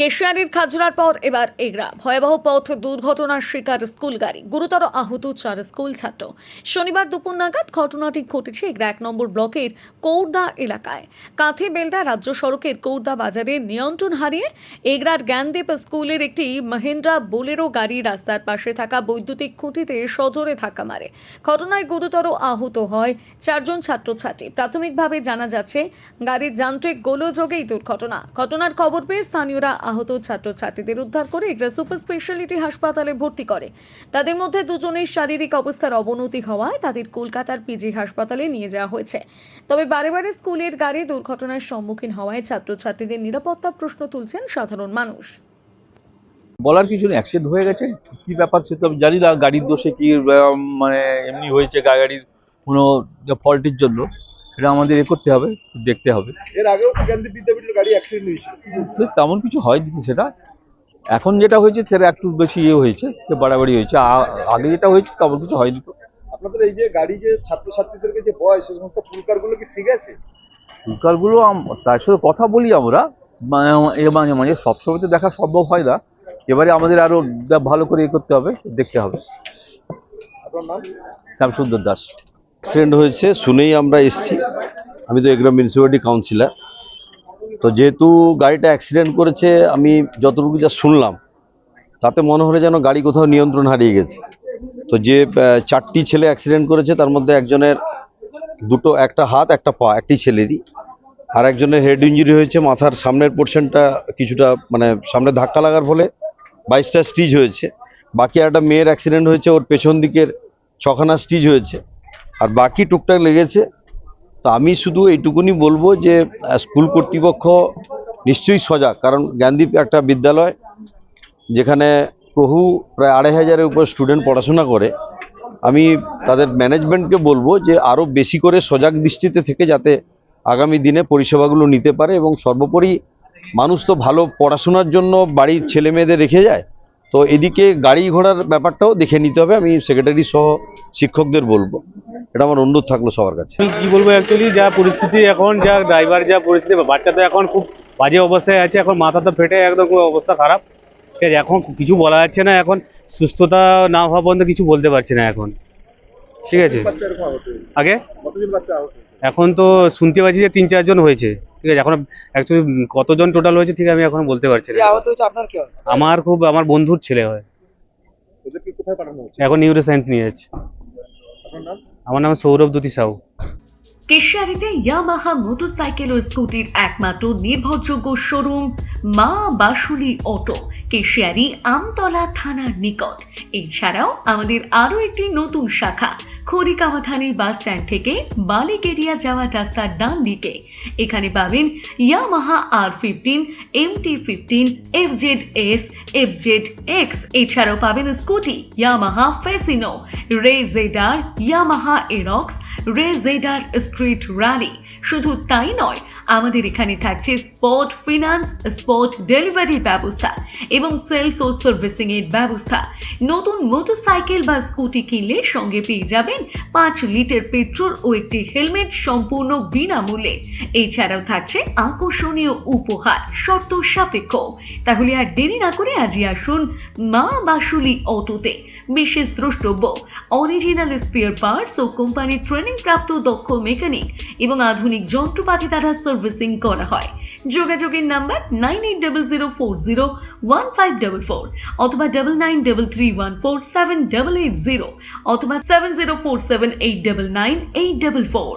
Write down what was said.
কেশিয়ারির খাজরার পর এবার এগরা। ভয়াবহ পথ দুর্ঘটনার শিকার স্কুল গাড়ি, গুরুতর আহত চার স্কুল ছাত্র। শনিবার দুপুর নাগাদ ঘটনাটি ঘটেছে এগরা এক নম্বর ব্লকের কৌরদা এলাকায়। কাঁথি বেলদা রাজ্য সড়কের কৌরদা বাজারে নিয়ন্ত্রণ হারিয়ে এগরার জ্ঞানদীপ স্কুলের একটি মহিন্দ্রা বোলেরো গাড়ি রাস্তার পাশে থাকা বৈদ্যুতিক খুঁটিতে সজোরে ধাক্কা মারে। ঘটনায় গুরুতর আহত হয় চারজন ছাত্রছাত্রী। প্রাথমিকভাবে জানা যাচ্ছে, গাড়ির যান্ত্রিক গোলযোগেই দুর্ঘটনা। ঘটনার খবর পেয়ে স্থানীয়রা আহত ছাত্রছাত্রীদের উদ্ধার করে এগরা সুপার স্পেশালিটি হাসপাতালে ভর্তি করে। তাদের মধ্যে দুজনের শারীরিক অবস্থার অবনতি হওয়ায় তাদের কলকাতার পিজি হাসপাতালে নিয়ে যাওয়া হয়েছে। তবে বারে বারে স্কুলের গাড়ি দুর্ঘটনার সম্মুখীন হওয়ায় ছাত্রছাত্রীদের নিরাপত্তা প্রশ্ন তুলছেন সাধারণ মানুষ। বলার কিছু নেই অ্যাক্সিডেন্ট হয়ে গেছে। কি ব্যাপার সে তো আমি জানি না, গাড়ির দোষে কি মানে এমনি হয়েছে গাড়ির কোনো ফল্টের জন্য। সেটা আমাদের এ করতে হবে দেখতে হবে। এর আগেও বিদ্যাপীঠের গাড়ি অ্যাক্সিডেন্ট হয়েছে তেমন কিছু হয়নি তো সেটা। এখন যেটা হয়েছে সেটা একটু বেশি ইয়ে হয়েছে বাড়াবাড়ি হয়েছে। আগে যেটা হয়েছে তেমন কিছু হয়নি তো। আপনাদের এই যে গাড়ি যে ছাত্রছাত্রীদেরকে যে বয় সে সমস্ত পুরস্কারগুলো কি ঠিক আছে? টুকারগুলো তার সাথে কথা বলি আমরা। মা- এ মাঝে মাঝে সবসময় তো দেখা সম্ভব হয় না। এবারে আমাদের আরও ভালো করে এ করতে হবে দেখতে হবে। আপনার নাম? শ্যামসুন্দর দাস। অ্যাক্সিডেন্ট হয়েছে, শুনেই আমরা এসেছি। আমি তো এগ্রাম মিউনিসিপ্যালিটি কাউন্সিলার তো যেহেতু গাড়িটা অ্যাক্সিডেন্ট করেছে, আমি যতটুকু যা শুনলাম, তাতে মনে হলো যেন গাড়ি কোথাও নিয়ন্ত্রণ হারিয়ে গেছে। তো যে চারটি ছেলে অ্যাক্সিডেন্ট করেছে, তার মধ্যে একজনের দুটো, একটা হাত, একটা পা, একটি ছেলেরই। আর একজনের হেড ইঞ্জুরি হয়েছে, মাথার সামনের পোর্শনটা কিছুটা মানে সামনে ধাক্কা লাগার ফলে বাইশটা স্টিচ হয়েছে। বাকি একটা মেয়ের অ্যাক্সিডেন্ট হয়েছে, ওর পেছন দিকের ছখানা স্টিচ হয়েছে। আর বাকি টুকটাক লেগেছে। তো আমি শুধু এইটুকুনি বলব যে স্কুল কর্তৃপক্ষ নিশ্চয়ই সজাগ। কারণ জ্ঞানদীপ একটা বিদ্যালয় যেখানে বহু প্রায় আড়াই হাজারের উপর স্টুডেন্ট পড়াশোনা করে। আমি তাদের ম্যানেজমেন্টকে বলব যে আরও বেশি করে সজাগ দৃষ্টিতে থেকে যাতে আগামী দিনে পরিষেবাগুলো নিতে পারে এবং সর্বোপরি মানুষ তো ভালো পড়াশোনার জন্য বাড়ির ছেলে মেয়েদের রেখে যায় তো এদিকে গাড়ি ঘোড়ার ব্যাপারটাও দেখে নিতে হবে আমি সেক্রেটারি সহ শিক্ষকদের বলব। এটা আমার অনুরোধ থাকল সবার কাছে। আমি কি বলব অ্যাকচুয়ালি যা পরিস্থিতি এখন যা ড্রাইভার যা পরিস্থিতি বাচ্চা তো এখন খুব বাজে অবস্থায় আছে এখন মাথা তো ফেটে একদম অবস্থা খারাপ। ঠিক আছে এখন কিছু বলা যাচ্ছে না এখন সুস্থতা না হওয়া পর্যন্ত কিছু বলতে পারছি না এখন। ঠিক আছে? আগে? বাচ্চা এখন তো শুনতে পাচ্ছি যে তিন চারজন হয়েছে। ঠিক আছে এখন অ্যাকচুয়ালি কতজন টোটাল হয়েছে ঠিক আমি এখন বলতে পারছি না। আহত হয়েছে আপনার কি আমার খুব আমার বন্ধুর ছেলে হয়। এখন নিউরো সায়েন্স নিয়ে যাচ্ছে আপনার নাম? আমার নাম সৌরভ দুতি সাউ কেশিয়ারিতে ইয়ামাহা মোটরসাইকেল ও স্কুটির একমাত্র নির্ভরযোগ্য শোরুম মা বাসুলি অটো, কেশিয়ারি আমতলা থানার নিকট। এছাড়াও আমাদের আরও একটি নতুন শাখা খড়িকাওয়াথানি বাস স্ট্যান্ড থেকে বালিগেরিয়া যাওয়ার রাস্তার ডান দিকে। এখানে পাবেন Yamaha R fifteen, M T fifteen F Z S F Z X. এছাড়াও পাবেন স্কুটি, ইয়ামাহা ফেসিনো রে জেডার ইয়ামাহা এরক্স রে জেডার স্ট্রিট র্যালি। শুধু তাই নয় আমাদের এখানে থাকছে স্পট ফিনান্স স্পট ডেলিভারির ব্যবস্থা এবং সেলস ও সার্ভিসিং এর ব্যবস্থা। নতুন মোটরসাইকেল বা স্কুটি কিনলে সঙ্গে পেয়ে যাবেন পাঁচ লিটার পেট্রোল ও একটি হেলমেট সম্পূর্ণ বিনামূল্যে। এছাড়াও থাকছে আকর্ষণীয় উপহার, শর্ত সাপেক্ষ। তাহলে আর দেরি না করে আজই আসুন মা বাসুলি অটোতে। বিশেষ দ্রষ্টব্য অরিজিনাল স্পেয়ার পার্টস ও কোম্পানির ট্রেনিং প্রাপ্ত দক্ষ মেকানিক এবং আধুনিক যন্ত্রপাতি দ্বারা সার্ভিসিং করা হয়। যোগাযোগের number nine eight double zero four zero one five double four অথবা double nine double three one four seven double eight zero অথবা seven zero four seven eight double nine eight double four